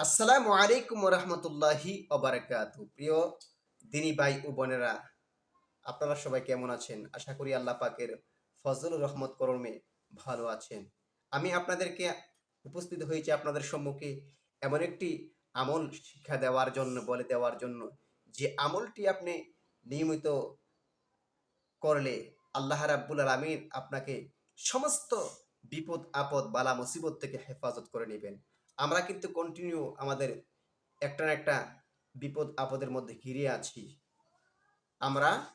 আসসালামু আলাইকুম রহমতুল্লাহি প্রিয় দিনী ভাই ও বোনেরা, আপনারা সবাই কেমন আছেন? আশা করি আল্লাহ পাকের ফজল রহমত করমে ভালো আছেন। আমি আপনাদেরকে উপস্থিত হয়েছি আপনাদের সম্মুখে এমন একটি আমল শিক্ষা দেওয়ার জন্য, বলে দেওয়ার জন্য, যে আমলটি আপনি নিয়মিত করলে আল্লাহ রাব্বুল আলামিন আপনাকে সমস্ত বিপদ আপদ বালা মুসিবত থেকে হেফাজত করে নেবেন। আমরা কিন্তু কন্টিনিউ আমাদের একটা না একটা বিপদ আপদের মধ্যে ঘিরে আছি। আমরা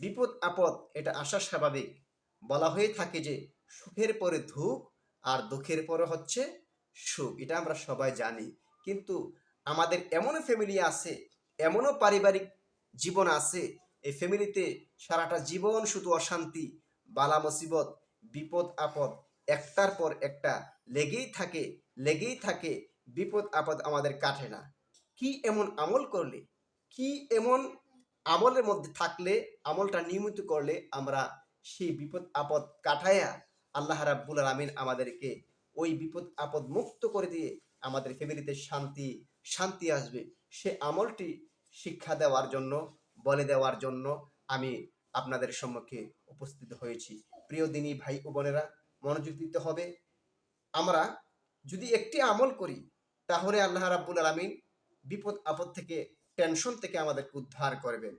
বিপদ আপদ এটা আসা স্বাভাবিক। বলা হয়ে থাকে যে সুখের পরে ধূপ আর দুঃখের পরে হচ্ছে সুখ। এটা আমরা সবাই জানি। কিন্তু আমাদের এমনও ফ্যামিলি আছে, এমনও পারিবারিক জীবন আছে, এই ফ্যামিলিতে সারাটা জীবন শুধু অশান্তি বালা মুসিবত বিপদ আপদ একটার পর একটা লেগেই থাকে লেগেই থাকে, বিপদ আপদ আমাদের কাটে না। কি এমন আমল করলে, কি এমন আমলের মধ্যে থাকলে, আমলটা নিয়মিত করলে আমরা সেই বিপদ আপদ কাটায়া আল্লাহ রাব্বুল আলামিন আমাদেরকে ওই বিপদ আপদ মুক্ত করে দিয়ে আমাদের ফ্যামিলিতে শান্তি শান্তি আসবে। সে আমলটি শিক্ষা দেওয়ার জন্য, বলে দেওয়ার জন্য আমি আপনাদের সম্মুখে উপস্থিত হয়েছি। প্রিয় দিনী ভাই ও বোনেরা মনোযোগ দিতে হবে। আমরা যদি একটি আমল করি, তাহলে আল্লাহ রাব্বুল আলামিন বিপদ, আপদ থেকে টেনশন থেকে আমাদেরকে উদ্ধার করবেন।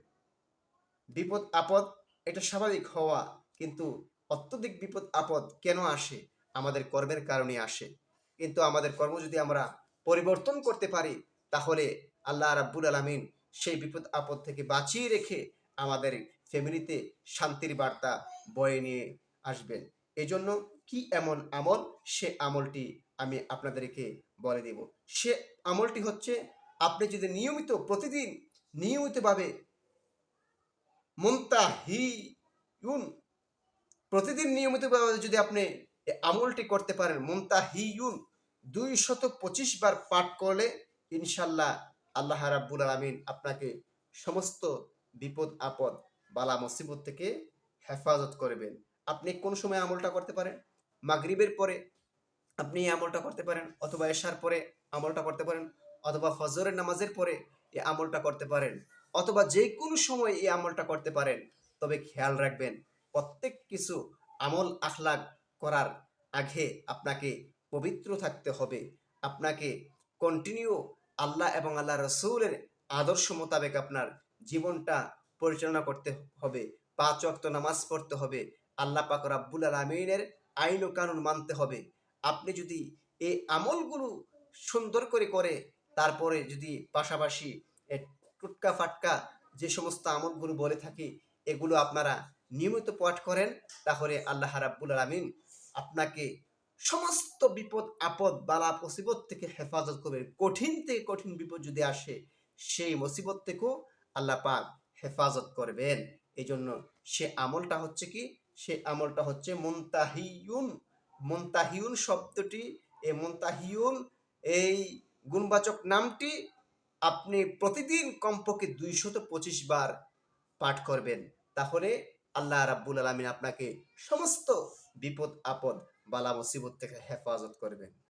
বিপদ, আপদ এটা স্বাভাবিক হওয়া, কিন্তু অত্যধিক বিপদ, আপদ কেন আসে? আমাদের কর্মের কারণে আসে। কিন্তু আমাদের কর্ম যদি আমরা পরিবর্তন করতে পারি, তাহলে আল্লাহ রাব্বুল আলামিন সেই বিপদ, আপদ থেকে বাঁচিয়ে রেখে আমাদের ফ্যামিলিতে শান্তির বার্তা বয়ে নিয়ে আসবেন। এই জন্য কি এমন আমল? সে আমলটি আমি আপনাদেরকে বলে দেব। সে আমলটি হচ্ছে, আপনি যদি নিয়মিত প্রতিদিন নিয়মিতভাবে মুনতাহিউন প্রতিদিন নিয়মিতভাবে যদি আপনি আমলটি করতে পারেন মুনতাহিউন দুই শত পঁচিশ বার পাঠ করলে ইনশাল্লাহ আল্লাহ রাব্বুল আলামিন আপনাকে সমস্ত বিপদ, আপদ, বালা, মুসিবত থেকে হেফাজত করবেন। আপনি কোন সময় আমলটা করতে পারেন? মাগরিবের পরে আপনি এই আমলটা করতে পারেন অথবা এশার পরে আমলটা করতে পারেন অথবা ফজরের নামাজের পরে এই আমলটা করতে পারেন অথবা যে কোনো সময় এই আমলটা করতে পারেন। তবে খেয়াল রাখবেন, প্রত্যেক কিছু আমল আখলাক করার আগে আপনাকে পবিত্র থাকতে হবে। আপনাকে কন্টিনিউ আল্লাহ এবং আল্লাহ রসুলের আদর্শ মোতাবেক আপনার জীবনটা পরিচালনা করতে হবে। পাঁচ অক্ত নামাজ পড়তে হবে। আল্লাহ পাক রাব্বুল আলমিনের আইন ও কানুন মানতে হবে। আপনি যদি এই আমলগুলো সুন্দর করে করে তারপরে যদি পাশাপাশি টুটকা ফাটকা যে সমস্ত আমলগুলো বলে থাকি, এগুলো আপনারা নিয়মিত পাঠ করেন, তাহলে আল্লাহ রাব্বুল আলমিন আপনাকে সমস্ত বিপদ, আপদ, বালা, মুসিবত থেকে হেফাজত করবে। কঠিন থেকে কঠিন বিপদ যদি আসে, সেই মুসিবত থেকেও আল্লাহ পাক হেফাজত করবেন। এই জন্য সে আমলটা হচ্ছে কি? সে আমলটা হচ্ছে মুনতাহিউন মুনতাহিউন শব্দটি, এই মুনতাহিউন এই গুণবাচক নামটি আপনি প্রতিদিন কমপক্ষে দুইশত পঁচিশ বার পাঠ করবেন। তাহলে আল্লাহ রাব্বুল আলমিন আপনাকে সমস্ত বিপদ আপদ বালা মুসিবত থেকে হেফাজত করবেন।